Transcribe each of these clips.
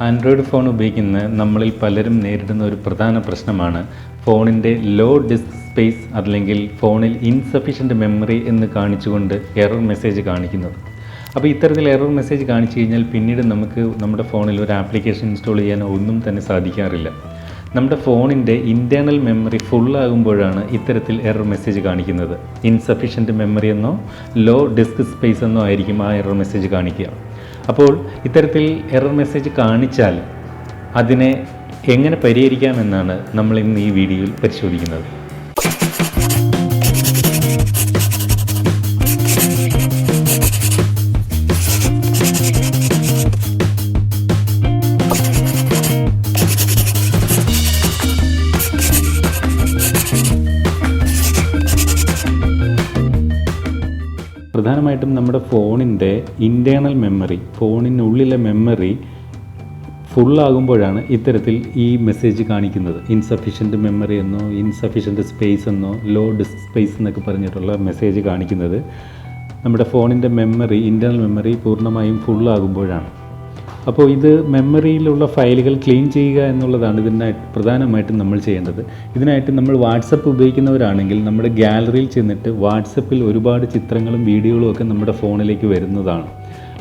Android phone ഉപയോഗിക്കുന്ന നമ്മളിൽ പലരും നേരിടുന്ന ഒരു പ്രധാന പ്രശ്നമാണ്. ഫോണിന്റെ ലോ ഡിസ്ക് സ്പേസ് അല്ലെങ്കിൽ ഫോണിൽ ഇൻസഫിഷ്യന്റ് മെമ്മറി എന്ന് കാണിച്ചുകൊണ്ട് എറർ മെസ്സേജ് കാണിക്കുന്നത്. അപ്പോൾ ഇത്തരത്തിൽ എറർ മെസ്സേജ് കാണിച്ചു കഴിഞ്ഞാൽ പിന്നീട് നമുക്ക് നമ്മുടെ ഫോണിൽ ഒരു ആപ്ലിക്കേഷൻ ഇൻസ്റ്റാൾ ചെയ്യാനോ ഒന്നും തന്നെ സാധിക്കാറില്ല. നമ്മുടെ ഫോണിന്റെ ഇന്റേർണൽ മെമ്മറി ഫുള്ളാകുമ്പോഴാണ് ഇത്തരത്തിൽ എറർ മെസ്സേജ് കാണിക്കുന്നത്. ഇൻസഫിഷ്യന്റ് മെമ്മറി എന്നോ ലോ ഡിസ്ക് സ്പേസ് എന്നോ ആയിരിക്കും ആ എറർ മെസ്സേജ് കാണിക്കുക. അപ്പോൾ ഇത്തരത്തിൽ എറർ മെസ്സേജ് കാണിച്ചാൽ അതിനെ എങ്ങനെ പരിഹരിക്കാമെന്നാണ് നമ്മൾ ഇന്ന് ഈ വീഡിയോയിൽ പരിശോധിക്കുന്നത്. പ്രധാനമായിട്ടും നമ്മുടെ ഫോണിന്റെ ഇന്റേർണൽ മെമ്മറി ഫോണിനുള്ളിലെ മെമ്മറി ഫുള്ളാകുമ്പോഴാണ് ഇത്തരത്തിൽ ഈ മെസ്സേജ് കാണിക്കുന്നത്. ഇൻസഫിഷ്യന്റ് മെമ്മറി എന്നോ ഇൻസഫിഷ്യന്റ് സ്പേസ് എന്നോ ലോ ഡിസ്ക് സ്പേസ് എന്നൊക്കെ പറഞ്ഞിട്ടുള്ള മെസ്സേജ് കാണിക്കുന്നത് നമ്മുടെ ഫോണിന്റെ മെമ്മറി ഇന്റേർണൽ മെമ്മറി പൂർണമായും ഫുള്ളാകുമ്പോഴാണ് അപ്പോൾ ഇത് മെമ്മറിയിലുള്ള ഫയലുകൾ ക്ലീൻ ചെയ്യുക എന്നുള്ളതാണ് ഇതിനായിട്ട് പ്രധാനമായിട്ടും നമ്മൾ ചെയ്യേണ്ടത്. ഇതിനായിട്ട് നമ്മൾ വാട്സപ്പ് ഉപയോഗിക്കുന്നവരാണെങ്കിൽ നമ്മുടെ ഗാലറിയിൽ ചെന്നിട്ട് വാട്സപ്പിൽ ഒരുപാട് ചിത്രങ്ങളും വീഡിയോകളും ഒക്കെ നമ്മുടെ ഫോണിലേക്ക് വരുന്നതാണ്.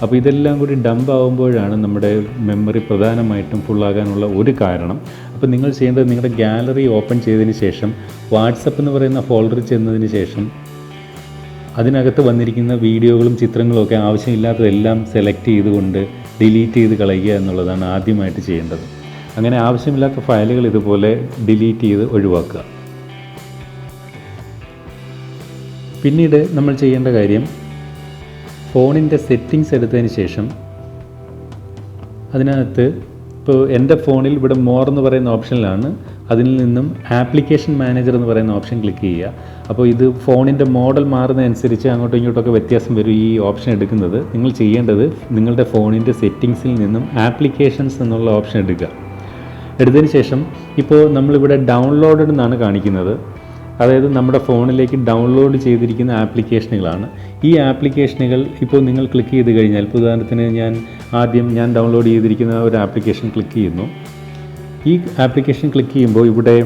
അപ്പോൾ ഇതെല്ലാം കൂടി ഡംപ് ആകുമ്പോഴാണ് നമ്മുടെ മെമ്മറി പ്രധാനമായിട്ടും ഫുള്ളാകാനുള്ള ഒരു കാരണം. അപ്പോൾ നിങ്ങൾ ചെയ്യേണ്ടത് നിങ്ങളുടെ ഗാലറി ഓപ്പൺ ചെയ്തതിന് ശേഷം വാട്സപ്പ് എന്ന് പറയുന്ന ഫോൾഡറിൽ ചെന്നതിന് ശേഷം അതിനകത്ത് വന്നിരിക്കുന്ന വീഡിയോകളും ചിത്രങ്ങളും ഒക്കെ ആവശ്യമില്ലാത്തതെല്ലാം സെലക്ട് ചെയ്തുകൊണ്ട് ഡിലീറ്റ് ചെയ്ത് കളയുക എന്നുള്ളതാണ് ആദ്യമായിട്ട് ചെയ്യേണ്ടത്. അങ്ങനെ ആവശ്യമില്ലാത്ത ഫയലുകൾ ഇതുപോലെ ഡിലീറ്റ് ചെയ്ത് ഒഴിവാക്കുക. പിന്നീട് നമ്മൾ ചെയ്യേണ്ട കാര്യം ഫോണിന്റെ സെറ്റിങ്സ് എടുത്തതിന് ശേഷം അതിനകത്ത് ഇപ്പോൾ എന്റെ ഫോണിൽ ഇവിടെ മോർ എന്ന് പറയുന്ന ഓപ്ഷനിലാണ്. അതിൽ നിന്നും ആപ്ലിക്കേഷൻ മാനേജർ എന്ന് പറയുന്ന ഓപ്ഷൻ ക്ലിക്ക് ചെയ്യുക. അപ്പോൾ ഇത് ഫോണിന്റെ മോഡൽ മാറുന്നതനുസരിച്ച് അങ്ങോട്ടും ഇങ്ങോട്ടൊക്കെ വ്യത്യാസം വരും ഈ ഓപ്ഷൻ എടുക്കുന്നത്. നിങ്ങൾ ചെയ്യേണ്ടത് നിങ്ങളുടെ ഫോണിന്റെ സെറ്റിങ്സിൽ നിന്നും ആപ്ലിക്കേഷൻസ് എന്നുള്ള ഓപ്ഷൻ എടുക്കുക. എടുത്തതിന് ശേഷം ഇപ്പോൾ നമ്മളിവിടെ ഡൗൺലോഡഡ് എന്നാണ് കാണിക്കുന്നത്. അതായത് നമ്മുടെ ഫോണിലേക്ക് ഡൗൺലോഡ് ചെയ്തിരിക്കുന്ന ആപ്ലിക്കേഷനുകളാണ്. ഈ ആപ്ലിക്കേഷനുകൾ ഇപ്പോൾ നിങ്ങൾ ക്ലിക്ക് ചെയ്ത് കഴിഞ്ഞാൽ ഇപ്പോൾ ഉദാഹരണത്തിന് ഞാൻ ആദ്യം ഞാൻ ഡൗൺലോഡ് ചെയ്തിരിക്കുന്ന ഒരു ആപ്ലിക്കേഷൻ ക്ലിക്ക് ചെയ്യുന്നു. ഈ ആപ്ലിക്കേഷൻ ക്ലിക്ക് ചെയ്യുമ്പോൾ ഇവിടെ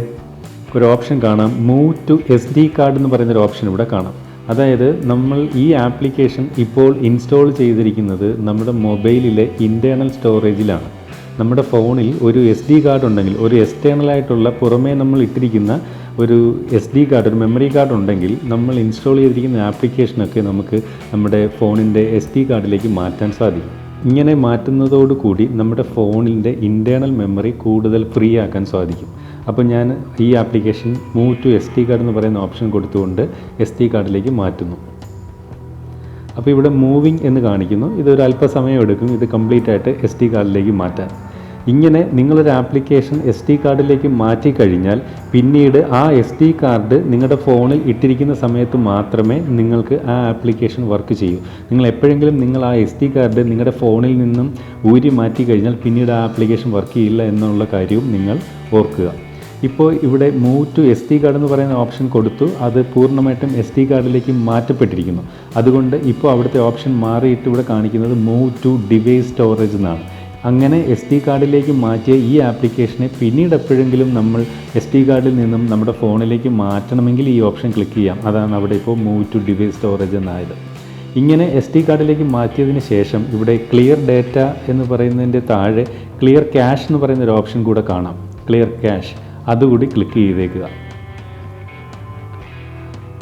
ഒരു ഓപ്ഷൻ കാണാം. Move to S D card എന്ന് പറയുന്നൊരു ഓപ്ഷൻ ഇവിടെ കാണാം. അതായത് നമ്മൾ ഈ ആപ്ലിക്കേഷൻ ഇപ്പോൾ ഇൻസ്റ്റാൾ ചെയ്തിരിക്കുന്നത് നമ്മുടെ മൊബൈലിലെ ഇന്റേർണൽ സ്റ്റോറേജിലാണ്. നമ്മുടെ ഫോണിൽ ഒരു എസ് ഡി കാർഡ് ഉണ്ടെങ്കിൽ ഒരു എക്സ്റ്റേണലായിട്ടുള്ള പുറമേ നമ്മൾ ഇട്ടിരിക്കുന്ന ഒരു എസ് ഡി കാർഡ് ഒരു മെമ്മറി കാർഡ് ഉണ്ടെങ്കിൽ നമ്മൾ ഇൻസ്റ്റാൾ ചെയ്തിരിക്കുന്ന ആപ്ലിക്കേഷനൊക്കെ നമുക്ക് നമ്മുടെ ഫോണിന്റെ എസ് ഡി കാർഡിലേക്ക് മാറ്റാൻ സാധിക്കും. ഇങ്ങനെ മാറ്റുന്നതോടുകൂടി നമ്മുടെ ഫോണിന്റെ ഇന്റേർണൽ മെമ്മറി കൂടുതൽ ഫ്രീ ആക്കാൻ സാധിക്കും. അപ്പോൾ ഞാൻ ഈ application move to S D card എന്ന് പറയുന്ന ഓപ്ഷൻ കൊടുത്തുകൊണ്ട് എസ് ഡി കാർഡിലേക്ക് മാറ്റുന്നു. അപ്പോൾ ഇവിടെ മൂവിങ് എന്ന് കാണിക്കുന്നു. ഇതൊരു അല്പസമയം എടുക്കും. ഇത് കംപ്ലീറ്റ് ആയിട്ട് എസ് ഡി കാർഡിലേക്ക് മാറ്റാൻ. ഇങ്ങനെ നിങ്ങളൊരു ആപ്ലിക്കേഷൻ എസ് ടി കാർഡിലേക്ക് മാറ്റി കഴിഞ്ഞാൽ പിന്നീട് ആ എസ് ടി കാർഡ് നിങ്ങളുടെ ഫോണിൽ ഇട്ടിരിക്കുന്ന സമയത്ത് മാത്രമേ നിങ്ങൾക്ക് ആ ആപ്ലിക്കേഷൻ വർക്ക് ചെയ്യൂ. നിങ്ങൾ എപ്പോഴെങ്കിലും നിങ്ങൾ ആ എസ് ടി കാർഡ് നിങ്ങളുടെ ഫോണിൽ നിന്നും ഊരി മാറ്റി കഴിഞ്ഞാൽ പിന്നീട് ആ ആപ്ലിക്കേഷൻ വർക്ക് ചെയ്യില്ല എന്നുള്ള കാര്യവും നിങ്ങൾ ഓർക്കുക. ഇപ്പോൾ ഇവിടെ move to S D card എന്ന് പറയുന്ന ഓപ്ഷൻ കൊടുത്തു. അത് പൂർണമായിട്ടും എസ് ടി കാർഡിലേക്ക് മാറ്റപ്പെട്ടിരിക്കുന്നു. അതുകൊണ്ട് ഇപ്പോൾ അവിടുത്തെ ഓപ്ഷൻ മാറിയിട്ട് ഇവിടെ കാണിക്കുന്നത് മൂവ് ടു ഡിവൈസ് സ്റ്റോറേജ് എന്നാണ്. അങ്ങനെ എസ് ഡി കാർഡിലേക്ക് മാറ്റിയ ഈ ആപ്ലിക്കേഷനെ പിന്നീട് എപ്പോഴെങ്കിലും നമ്മൾ എസ് ഡി കാർഡിൽ നിന്നും നമ്മുടെ ഫോണിലേക്ക് മാറ്റണമെങ്കിൽ ഈ ഓപ്ഷൻ ക്ലിക്ക് ചെയ്യാം. അതാണ് അവിടെ ഇപ്പോൾ മൂവ് ടു ഡിവൈസ് സ്റ്റോറേജ് എന്നായത്. ഇങ്ങനെ എസ് ഡി കാർഡിലേക്ക് മാറ്റിയതിന് ശേഷം ഇവിടെ ക്ലിയർ ഡേറ്റ എന്ന് പറയുന്നതിന്റെ താഴെ ക്ലിയർ ക്യാഷ് എന്ന് പറയുന്ന ഒരു ഓപ്ഷൻ കൂടെ കാണാം. ക്ലിയർ ക്യാഷ് അതുകൂടി ക്ലിക്ക് ചെയ്തേക്കുക.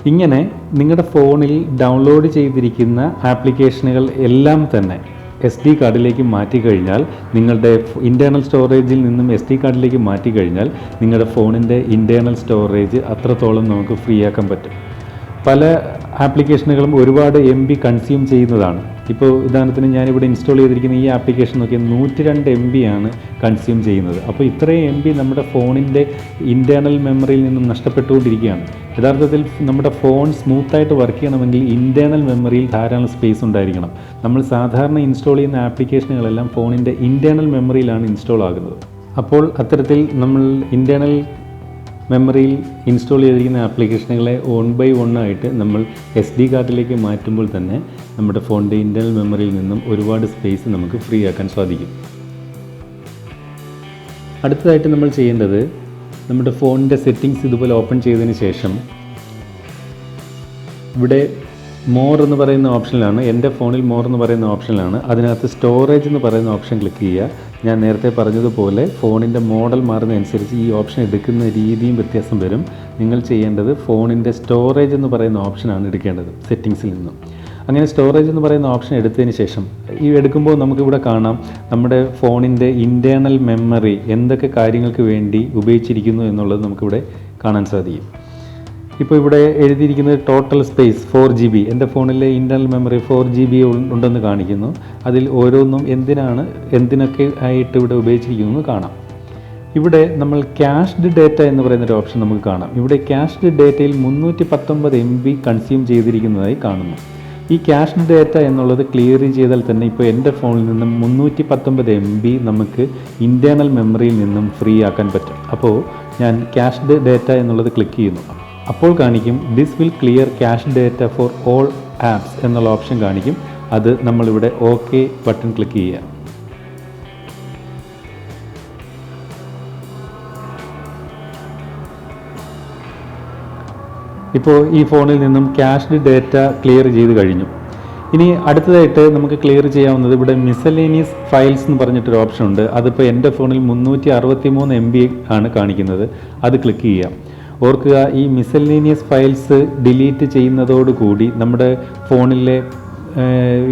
ഇങ്ങനെ നിങ്ങളുടെ ഫോണിൽ ഡൗൺലോഡ് ചെയ്തിരിക്കുന്ന ആപ്ലിക്കേഷനുകൾ എല്ലാം തന്നെ എസ് ഡി കാർഡിലേക്ക് മാറ്റിക്കഴിഞ്ഞാൽ നിങ്ങളുടെ ഇന്റേർണൽ സ്റ്റോറേജിൽ നിന്നും എസ് ഡി കാർഡിലേക്ക് മാറ്റിക്കഴിഞ്ഞാൽ നിങ്ങളുടെ ഫോണിന്റെ ഇന്റേർണൽ സ്റ്റോറേജ് അത്രത്തോളം നമുക്ക് ഫ്രീ ആക്കാൻ പറ്റും. പല ആപ്ലിക്കേഷനുകളും ഒരുപാട് എം ബി കൺസ്യൂം ചെയ്യുന്നതാണ്. ഇപ്പോൾ ഉദാഹരണത്തിന് ഞാനിവിടെ ഇൻസ്റ്റാൾ ചെയ്തിരിക്കുന്ന ഈ ആപ്ലിക്കേഷൻ നോക്കിയാൽ നൂറ്റി രണ്ട് എം ബി ആണ് കൺസ്യൂം ചെയ്യുന്നത്. അപ്പോൾ ഇത്രയും എം ബി നമ്മുടെ ഫോണിന്റെ ഇന്റേർണൽ മെമ്മറിയിൽ നിന്നും നഷ്ടപ്പെട്ടുകൊണ്ടിരിക്കുകയാണ്. യഥാർത്ഥത്തിൽ നമ്മുടെ ഫോൺ സ്മൂത്തായിട്ട് വർക്ക് ചെയ്യണമെങ്കിൽ ഇന്റേർണൽ മെമ്മറിയിൽ ധാരാളം സ്പേസ് ഉണ്ടായിരിക്കണം. നമ്മൾ സാധാരണ ഇൻസ്റ്റാൾ ചെയ്യുന്ന ആപ്ലിക്കേഷനുകളെല്ലാം ഫോണിന്റെ ഇന്റേർണൽ മെമ്മറിയിലാണ് ഇൻസ്റ്റാൾ ആകുന്നത്. അപ്പോൾ അത്തരത്തിൽ നമ്മൾ ഇന്റേർണൽ മെമ്മറിയിൽ ഇൻസ്റ്റാൾ ചെയ്തിരിക്കുന്ന ആപ്ലിക്കേഷനുകളെ ഓൺ ബൈ വൺ ആയിട്ട് നമ്മൾ എസ് ഡി കാർഡിലേക്ക് മാറ്റുമ്പോൾ തന്നെ നമ്മുടെ ഫോണിന്റെ ഇന്റേർണൽ മെമ്മറിയിൽ നിന്നും ഒരുപാട് സ്പേസ് നമുക്ക് ഫ്രീ ആക്കാൻ സാധിക്കും. അടുത്തതായിട്ട് നമ്മൾ ചെയ്യേണ്ടത് നമ്മുടെ ഫോണിന്റെ സെറ്റിംഗ്സ് ഇതുപോലെ ഓപ്പൺ ചെയ്തതിന് ശേഷം ഇവിടെ മോർ എന്ന് പറയുന്ന ഓപ്ഷനിലാണ് എന്റെ ഫോണിൽ മോർ എന്ന് പറയുന്ന ഓപ്ഷനിലാണ്. അതിനകത്ത് സ്റ്റോറേജ് എന്ന് പറയുന്ന ഓപ്ഷൻ ക്ലിക്ക് ചെയ്യുക. ഞാൻ നേരത്തെ പറഞ്ഞതുപോലെ ഫോണിന്റെ മോഡൽ മാറുന്നതനുസരിച്ച് ഈ ഓപ്ഷൻ എടുക്കുന്ന രീതിയും വ്യത്യാസം വരും. നിങ്ങൾ ചെയ്യേണ്ടത് ഫോണിന്റെ സ്റ്റോറേജ് എന്ന് പറയുന്ന ഓപ്ഷനാണ് എടുക്കേണ്ടത് സെറ്റിങ്സിൽ നിന്നും. അങ്ങനെ സ്റ്റോറേജ് എന്ന് പറയുന്ന ഓപ്ഷൻ എടുത്തതിന് ശേഷം ഈ എടുക്കുമ്പോൾ നമുക്കിവിടെ കാണാം നമ്മുടെ ഫോണിന്റെ ഇന്റേർണൽ മെമ്മറി എന്തൊക്കെ കാര്യങ്ങൾക്ക് വേണ്ടി ഉപയോഗിച്ചിരിക്കുന്നു എന്നുള്ളത് നമുക്കിവിടെ കാണാൻ സാധിക്കും. ഇപ്പോൾ ഇവിടെ എഴുതിയിരിക്കുന്നത് total space four G B എന്റെ ഫോണിലെ internal memory four G B ഉണ്ടെന്ന് കാണിക്കുന്നു. അതിൽ ഓരോന്നും എന്തിനാണ് എന്തിനൊക്കെ ആയിട്ട് ഇവിടെ ഉപയോഗിച്ചിരിക്കുന്നു എന്ന് കാണാം. ഇവിടെ നമ്മൾ ക്യാഷ്ഡ് ഡേറ്റ എന്ന് പറയുന്ന ഒരു ഓപ്ഷൻ നമുക്ക് കാണാം. ഇവിടെ ക്യാഷ്ഡ് ഡേറ്റയിൽ മുന്നൂറ്റി പത്തൊമ്പത് എം ബി കൺസ്യൂം ചെയ്തിരിക്കുന്നതായി കാണുന്നു. ഈ ക്യാഷ്ഡ് ഡേറ്റ എന്നുള്ളത് ക്ലിയർ ചെയ്താൽ തന്നെ ഇപ്പോൾ എന്റെ ഫോണിൽ നിന്നും മുന്നൂറ്റി പത്തൊമ്പത് എം ബി നമുക്ക് ഇന്റേർണൽ മെമ്മറിയിൽ നിന്നും ഫ്രീ ആക്കാൻ പറ്റും. അപ്പോൾ ഞാൻ ക്യാഷ്ഡ് ഡേറ്റ എന്നുള്ളത് ക്ലിക്ക് ചെയ്യുന്നു. അപ്പോൾ കാണിക്കും this will clear cache data for all apps എന്നുള്ള ഓപ്ഷൻ കാണിക്കും. അത് നമ്മളിവിടെ ഓക്കെ ബട്ടൺ ക്ലിക്ക് ചെയ്യുക. ഇപ്പോൾ ഈ ഫോണിൽ നിന്നും ക്യാഷ്ഡ് ഡേറ്റ ക്ലിയർ ചെയ്ത് കഴിഞ്ഞു. ഇനി അടുത്തതായിട്ട് നമുക്ക് ക്ലിയർ ചെയ്യാവുന്നത് ഇവിടെ മിസലേനിയസ് ഫയൽസ് എന്ന് പറഞ്ഞിട്ടൊരു ഓപ്ഷൻ ഉണ്ട്. അതിപ്പോൾ എന്റെ ഫോണിൽ മുന്നൂറ്റി അറുപത്തി മൂന്ന് എം ബി ആണ് കാണിക്കുന്നത്. അത് ക്ലിക്ക് ചെയ്യാം ഓർക്കുക ഈ മിസലീനിയസ് ഫയൽസ് ഡിലീറ്റ് ചെയ്യുന്നതോടുകൂടി നമ്മുടെ ഫോണിലെ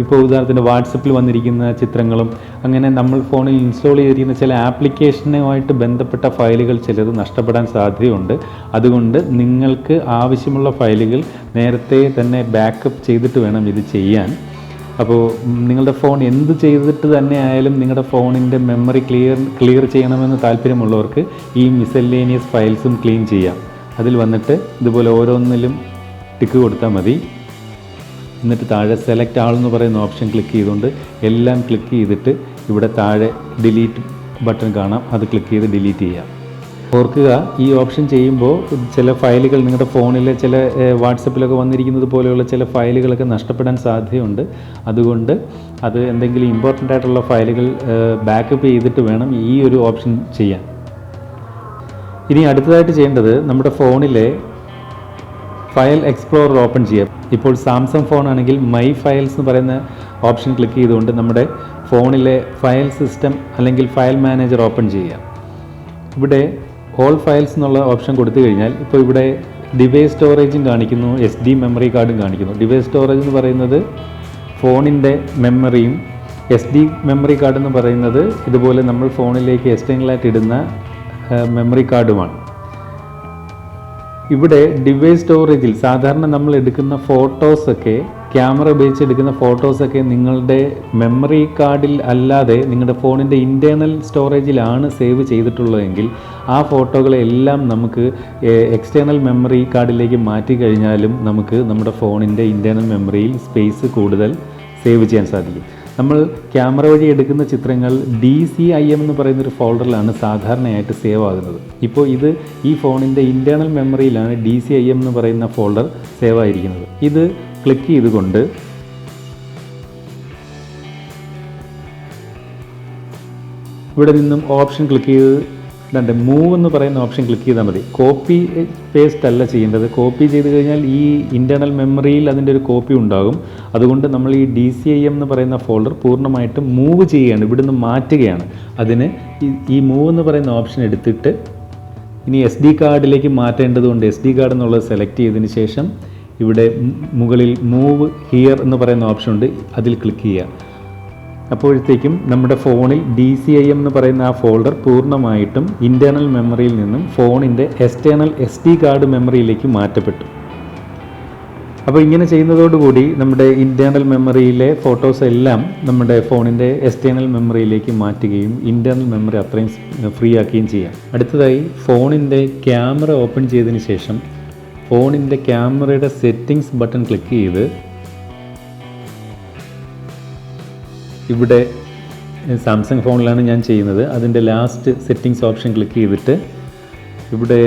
ഇപ്പോൾ ഉദാഹരണത്തിന് വാട്സപ്പിൽ വന്നിരിക്കുന്ന ചിത്രങ്ങളും അങ്ങനെ നമ്മൾ ഫോണിൽ ഇൻസ്റ്റാൾ ചെയ്തിരിക്കുന്ന ചില ആപ്ലിക്കേഷനുമായിട്ട് ബന്ധപ്പെട്ട ഫയലുകൾ ചിലത് നഷ്ടപ്പെടാൻ സാധ്യതയുണ്ട്. അതുകൊണ്ട് നിങ്ങൾക്ക് ആവശ്യമുള്ള ഫയലുകൾ നേരത്തെ തന്നെ ബാക്കപ്പ് ചെയ്തിട്ട് വേണം ഇത് ചെയ്യാൻ. അപ്പോൾ നിങ്ങളുടെ ഫോൺ എന്ത് ചെയ്തിട്ട് തന്നെ ആയാലും നിങ്ങളുടെ ഫോണിന്റെ മെമ്മറി ക്ലിയർ ക്ലിയർ ചെയ്യണമെന്ന് താല്പര്യമുള്ളവർക്ക് ഈ മിസല്ലേനിയസ് ഫയൽസും ക്ലീൻ ചെയ്യാം. അതിൽ വന്നിട്ട് ഇതുപോലെ ഓരോന്നിലും ടിക്ക് കൊടുത്താൽ മതി. എന്നിട്ട് താഴെ സെലക്ട് ആൾ എന്ന് പറയുന്ന ഓപ്ഷൻ ക്ലിക്ക് ചെയ്തുകൊണ്ട് എല്ലാം ക്ലിക്ക് ചെയ്തിട്ട് ഇവിടെ താഴെ ഡിലീറ്റ് ബട്ടൺ കാണാം. അത് ക്ലിക്ക് ചെയ്ത് ഡിലീറ്റ് ചെയ്യാം. ഓർക്കുക ഈ ഓപ്ഷൻ ചെയ്യുമ്പോൾ ചില ഫയലുകൾ നിങ്ങളുടെ ഫോണിലെ ചില വാട്സപ്പിലൊക്കെ വന്നിരിക്കുന്നത് പോലെയുള്ള ചില ഫയലുകളൊക്കെ നഷ്ടപ്പെടാൻ സാധ്യതയുണ്ട്. അതുകൊണ്ട് അത് എന്തെങ്കിലും ഇമ്പോർട്ടന്റ് ആയിട്ടുള്ള ഫയലുകൾ ബാക്കപ്പ് ചെയ്തിട്ട് വേണം ഈ ഒരു ഓപ്ഷൻ ചെയ്യാൻ. ഇനി അടുത്തതായിട്ട് ചെയ്യേണ്ടത് നമ്മുടെ ഫോണിലെ ഫയൽ എക്സ്പ്ലോറർ ഓപ്പൺ ചെയ്യാം. ഇപ്പോൾ സാംസങ് ഫോൺ ആണെങ്കിൽ മൈ ഫയൽസ് എന്ന് പറയുന്ന ഓപ്ഷൻ ക്ലിക്ക് ചെയ്തുകൊണ്ട് നമ്മുടെ ഫോണിലെ ഫയൽ സിസ്റ്റം അല്ലെങ്കിൽ ഫയൽ മാനേജർ ഓപ്പൺ ചെയ്യാം. ഇവിടെ ഓൾ ഫയൽസ് എന്നുള്ള ഓപ്ഷൻ കൊടുത്തു കഴിഞ്ഞാൽ ഇപ്പോൾ ഇവിടെ ഡിവൈസ് സ്റ്റോറേജും കാണിക്കുന്നു എസ് ഡി മെമ്മറി കാർഡും കാണിക്കുന്നു. ഡിവൈസ് സ്റ്റോറേജ് എന്ന് പറയുന്നത് ഫോണിന്റെ മെമ്മറിയും എസ് ഡി മെമ്മറി കാർഡ് എന്ന് പറയുന്നത് ഇതുപോലെ നമ്മൾ ഫോണിലേക്ക് എക്സ്റ്റേണലായിട്ട് ഇടുന്ന മെമ്മറി കാർഡുമാണ് ഇവിടെ ഡിവൈസ് സ്റ്റോറേജിൽ സാധാരണ നമ്മൾ എടുക്കുന്ന ഫോട്ടോസൊക്കെ ക്യാമറ ഉപയോഗിച്ച് എടുക്കുന്ന ഫോട്ടോസൊക്കെ നിങ്ങളുടെ മെമ്മറി കാർഡിൽ അല്ലാതെ നിങ്ങളുടെ ഫോണിന്റെ ഇന്റേർണൽ സ്റ്റോറേജിലാണ് സേവ് ചെയ്തിട്ടുള്ളതെങ്കിൽ ആ ഫോട്ടോകളെല്ലാം നമുക്ക് എക്സ്റ്റേർണൽ മെമ്മറി കാർഡിലേക്ക് മാറ്റി കഴിഞ്ഞാലും നമുക്ക് നമ്മുടെ ഫോണിന്റെ ഇന്റേർണൽ മെമ്മറിയിൽ സ്പേസ് കൂടുതൽ സേവ് ചെയ്യാൻ സാധിക്കും. നമ്മൾ ക്യാമറ വഴി എടുക്കുന്ന ചിത്രങ്ങൾ ഡി സി ഐ എം എന്ന് പറയുന്ന ഒരു ഫോൾഡറിലാണ് സാധാരണയായിട്ട് സേവ് ആകുന്നത്. ഇപ്പോൾ ഇത് ഈ ഫോണിന്റെ ഇന്റേർണൽ മെമ്മറിയിലാണ് ഡി സി ഐ എം എന്ന് പറയുന്ന ഫോൾഡർ സേവ് ആയിരിക്കുന്നത്. ഇത് ക്ലിക്ക് ചെയ്തുകൊണ്ട് ഇവിടെ നിന്നും ഓപ്ഷൻ ക്ലിക്ക് ചെയ്ത് രണ്ട് മൂവ് എന്ന് പറയുന്ന ഓപ്ഷൻ ക്ലിക്ക് ചെയ്താൽ മതി. കോപ്പി പേസ്റ്റ് അല്ല ചെയ്യേണ്ടത്. കോപ്പി ചെയ്ത് കഴിഞ്ഞാൽ ഈ ഇന്റേർണൽ മെമ്മറിയിൽ അതിന്റെ ഒരു കോപ്പി ഉണ്ടാകും. അതുകൊണ്ട് നമ്മൾ ഈ ഡി സി ഐ എം എന്ന് പറയുന്ന ഫോൾഡർ പൂർണമായിട്ടും മൂവ് ചെയ്യുകയാണ് ഇവിടുന്ന് മാറ്റുകയാണ്. അതിന് ഈ- ഈ മൂവ് എന്ന് പറയുന്ന ഓപ്ഷൻ എടുത്തിട്ട് ഇനി എസ് ഡി കാർഡിലേക്ക് മാറ്റേണ്ടതുകൊണ്ട് എസ് ഡി കാർഡ് എന്നുള്ളത് സെലക്ട് ചെയ്തതിന് ശേഷം ഇവിടെ മുകളിൽ മൂവ് ഹിയർ എന്ന് പറയുന്ന ഓപ്ഷൻ ഉണ്ട് അതിൽ ക്ലിക്ക് ചെയ്യുക. അപ്പോഴത്തേക്കും നമ്മുടെ ഫോണിൽ ഡി സി ഐ എം എന്ന് പറയുന്ന ആ ഫോൾഡർ പൂർണമായിട്ടും ഇന്റേർണൽ മെമ്മറിയിൽ നിന്നും ഫോണിന്റെ എക്സ്റ്റേണൽ എസ് ഡി കാർഡ് മെമ്മറിയിലേക്ക് മാറ്റപ്പെട്ടു. അപ്പോൾ ഇങ്ങനെ ചെയ്യുന്നതോടുകൂടി നമ്മുടെ ഇന്റേർണൽ മെമ്മറിയിലെ ഫോട്ടോസ് എല്ലാം നമ്മുടെ ഫോണിന്റെ എക്സ്റ്റേണൽ മെമ്മറിയിലേക്ക് മാറ്റുകയും ഇന്റേർണൽ മെമ്മറി അത്രയും ഫ്രീ ആക്കുകയും ചെയ്യാം. അടുത്തതായി ഫോണിന്റെ ക്യാമറ ഓപ്പൺ ചെയ്തതിന് ശേഷം ഫോണിന്റെ ക്യാമറയുടെ സെറ്റിങ്സ് ബട്ടൺ ക്ലിക്ക് ചെയ്ത് ഇവിടെ സാംസങ് ഫോണിലാണ് ഞാൻ ചെയ്യുന്നത്. അതിന്റെ ലാസ്റ്റ് സെറ്റിങ്സ് ഓപ്ഷൻ ക്ലിക്ക് ചെയ്തിട്ട് ഇവിടെ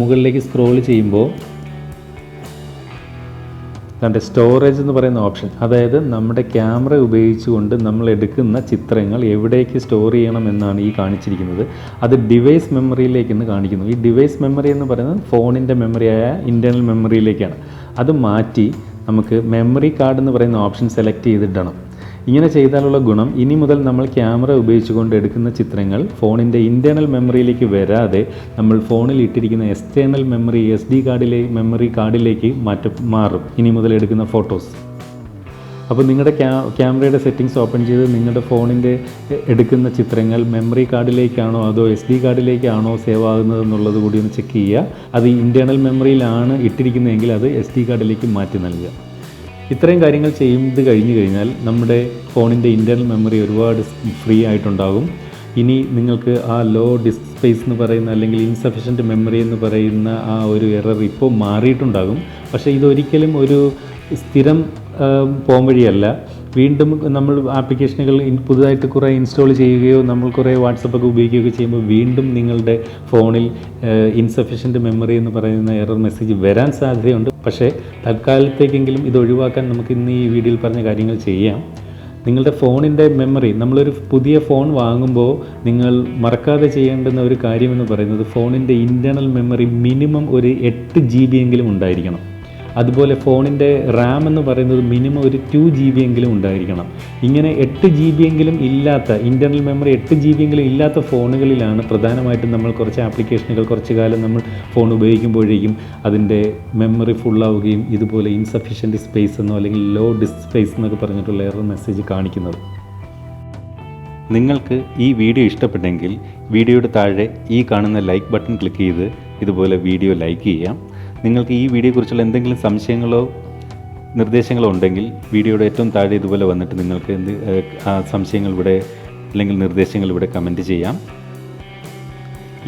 മുകളിലേക്ക് സ്ക്രോൾ ചെയ്യുമ്പോൾ അതിന്റെ സ്റ്റോറേജ് എന്ന് പറയുന്ന ഓപ്ഷൻ അതായത് നമ്മുടെ ക്യാമറ ഉപയോഗിച്ചുകൊണ്ട് നമ്മൾ എടുക്കുന്ന ചിത്രങ്ങൾ എവിടേക്ക് സ്റ്റോർ ചെയ്യണം എന്നാണ് ഈ കാണിച്ചിരിക്കുന്നത്. അത് ഡിവൈസ് മെമ്മറിയിലേക്കെന്ന് കാണിക്കുന്നു. ഈ ഡിവൈസ് മെമ്മറി എന്ന് പറയുന്നത് ഫോണിന്റെ മെമ്മറിയായ ഇന്റേർണൽ മെമ്മറിയിലേക്കാണ് അത് മാറ്റി നമുക്ക് മെമ്മറി കാർഡ് എന്ന് പറയുന്ന ഓപ്ഷൻ സെലക്ട് ചെയ്തിടണം. ഇങ്ങനെ ചെയ്താലുള്ള ഗുണം ഇനി മുതൽ നമ്മൾ ക്യാമറ ഉപയോഗിച്ചുകൊണ്ട് എടുക്കുന്ന ചിത്രങ്ങൾ ഫോണിന്റെ ഇന്റേർണൽ മെമ്മറിയിലേക്ക് വരാതെ നമ്മൾ ഫോണിൽ ഇട്ടിരിക്കുന്ന എക്സ്റ്റേണൽ മെമ്മറി എസ് ഡി കാർഡിലെ മെമ്മറി കാർഡിലേക്ക് മാറ്റ മാറും. ഇനി മുതൽ എടുക്കുന്ന ഫോട്ടോസ്. അപ്പോൾ നിങ്ങളുടെ ക്യാ ക്യാമറയുടെ സെറ്റിങ്സ് ഓപ്പൺ ചെയ്ത് നിങ്ങളുടെ ഫോണിന്റെ എടുക്കുന്ന ചിത്രങ്ങൾ മെമ്മറി കാർഡിലേക്കാണോ അതോ എസ് ഡി കാർഡിലേക്കാണോ സേവ് ആകുന്നത് എന്നുള്ളത് കൂടി ഒന്ന് ചെക്ക് ചെയ്യുക. അത് ഇന്റേർണൽ മെമ്മറിയിലാണ് ഇട്ടിരിക്കുന്നതെങ്കിൽ അത് എസ് ഡി കാർഡിലേക്ക് മാറ്റി നൽകുക. ഇത്രയും കാര്യങ്ങൾ ചെയ്ത് കഴിഞ്ഞു കഴിഞ്ഞാൽ നമ്മുടെ ഫോണിന്റെ ഇന്റേർണൽ മെമ്മറി ഒരുപാട് ഫ്രീ ആയിട്ടുണ്ടാകും. ഇനി നിങ്ങൾക്ക് ആ ലോ ഡിസ്ക് സ്പേസ് എന്ന് പറയുന്ന അല്ലെങ്കിൽ ഇൻസഫിഷ്യന്റ് മെമ്മറി എന്ന് പറയുന്ന ആ ഒരു എറർ ഇപ്പോൾ മാറിയിട്ടുണ്ടാകും. പക്ഷേ ഇതൊരിക്കലും ഒരു സ്ഥിരം പോം വഴിയല്ല. വീണ്ടും നമ്മൾ ആപ്ലിക്കേഷനുകൾ പുതുതായിട്ട് കുറേ ഇൻസ്റ്റാൾ ചെയ്യുകയോ നമ്മൾ കുറേ വാട്സപ്പൊക്കെ ഉപയോഗിക്കുകയൊക്കെ ചെയ്യുമ്പോൾ വീണ്ടും നിങ്ങളുടെ ഫോണിൽ ഇൻസഫിഷ്യന്റ് മെമ്മറി എന്ന് പറയുന്ന എറർ മെസ്സേജ് വരാൻ സാധ്യതയുണ്ട്. പക്ഷേ തൽക്കാലത്തേക്കെങ്കിലും ഇത് ഒഴിവാക്കാൻ നമുക്ക് ഇന്ന് ഈ വീഡിയോയിൽ പറഞ്ഞ കാര്യങ്ങൾ ചെയ്യാം. നിങ്ങളുടെ ഫോണിന്റെ മെമ്മറി നമ്മളൊരു പുതിയ ഫോൺ വാങ്ങുമ്പോൾ നിങ്ങൾ മറക്കാതെ ചെയ്യേണ്ടുന്ന ഒരു കാര്യമെന്ന് പറയുന്നത് ഫോണിന്റെ ഇന്റേർണൽ മെമ്മറി മിനിമം ഒരു എട്ട് ജി ബി എങ്കിലും ഉണ്ടായിരിക്കണം. അതുപോലെ ഫോണിന്റെ റാം എന്ന് പറയുന്നത് മിനിമം ഒരു ടു ജി ബി എങ്കിലും ഉണ്ടായിരിക്കണം. ഇങ്ങനെ എട്ട് ജി ബി എങ്കിലും ഇല്ലാത്ത ഇന്റർണൽ മെമ്മറി എട്ട് ജി ബി എങ്കിലും ഇല്ലാത്ത ഫോണുകളിലാണ് പ്രധാനമായിട്ടും നമ്മൾ കുറച്ച് ആപ്ലിക്കേഷനുകൾ കുറച്ച് കാലം നമ്മൾ ഫോൺ ഉപയോഗിക്കുമ്പോഴേക്കും അതിന്റെ മെമ്മറി ഫുള്ളാവുകയും ഇതുപോലെ ഇൻസഫിഷ്യന്റ് സ്പേസ് എന്നോ അല്ലെങ്കിൽ ലോ ഡിസ്ക് സ്പേസ് എന്നൊക്കെ പറഞ്ഞിട്ടുള്ള എറർ മെസ്സേജ് കാണിക്കുന്നത്. നിങ്ങൾക്ക് ഈ വീഡിയോ ഇഷ്ടപ്പെട്ടെങ്കിൽ വീഡിയോയുടെ താഴെ ഈ കാണുന്ന ലൈക്ക് ബട്ടൺ ക്ലിക്ക് ചെയ്ത് ഇതുപോലെ വീഡിയോ ലൈക്ക് ചെയ്യാം. നിങ്ങൾക്ക് ഈ വീഡിയോയെക്കുറിച്ചുള്ള എന്തെങ്കിലും സംശയങ്ങളോ നിർദ്ദേശങ്ങളോ ഉണ്ടെങ്കിൽ വീഡിയോയുടെ ഏറ്റവും താഴെ ഇതുപോലെ വന്നിട്ട് നിങ്ങൾക്ക് എന്ത് സംശയങ്ങൾ ഇവിടെ അല്ലെങ്കിൽ നിർദ്ദേശങ്ങൾ ഇവിടെ കമന്റ് ചെയ്യാം.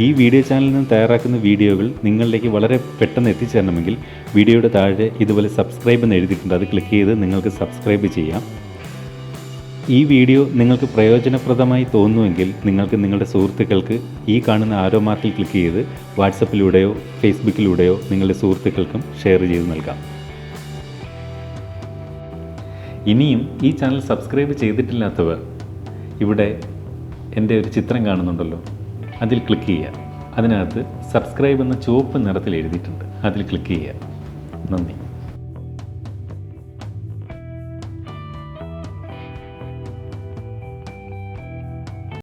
ഈ വീഡിയോ ചാനലിൽ നിന്ന് തയ്യാറാക്കുന്ന വീഡിയോകൾ നിങ്ങളിലേക്ക് വളരെ പെട്ടെന്ന് എത്തിച്ചേരണമെങ്കിൽ വീഡിയോയുടെ താഴെ ഇതുപോലെ സബ്സ്ക്രൈബ് എന്ന് എഴുതിയിട്ടുണ്ട്. അത് ക്ലിക്ക് ചെയ്ത് നിങ്ങൾക്ക് സബ്സ്ക്രൈബ് ചെയ്യാം. ഈ വീഡിയോ നിങ്ങൾക്ക് പ്രയോജനപ്രദമായി തോന്നുമെങ്കിൽ നിങ്ങൾക്ക് നിങ്ങളുടെ സുഹൃത്തുക്കൾക്ക് ഈ കാണുന്ന ആരോ മാർക്കിൽ ക്ലിക്ക് ചെയ്ത് വാട്സപ്പിലൂടെയോ ഫേസ്ബുക്കിലൂടെയോ നിങ്ങളുടെ സുഹൃത്തുക്കൾക്കും ഷെയർ ചെയ്ത് നൽകാം. ഇനിയും ഈ ചാനൽ സബ്സ്ക്രൈബ് ചെയ്തിട്ടില്ലാത്തവർ ഇവിടെ എന്റെ ഒരു ചിത്രം കാണുന്നുണ്ടല്ലോ. അതിൽ ക്ലിക്ക് ചെയ്യുക. അതിനകത്ത് സബ്സ്ക്രൈബ് എന്ന ചുവപ്പ് നിറത്തിൽ എഴുതിയിട്ടുണ്ട്. അതിൽ ക്ലിക്ക് ചെയ്യുക. നന്ദി.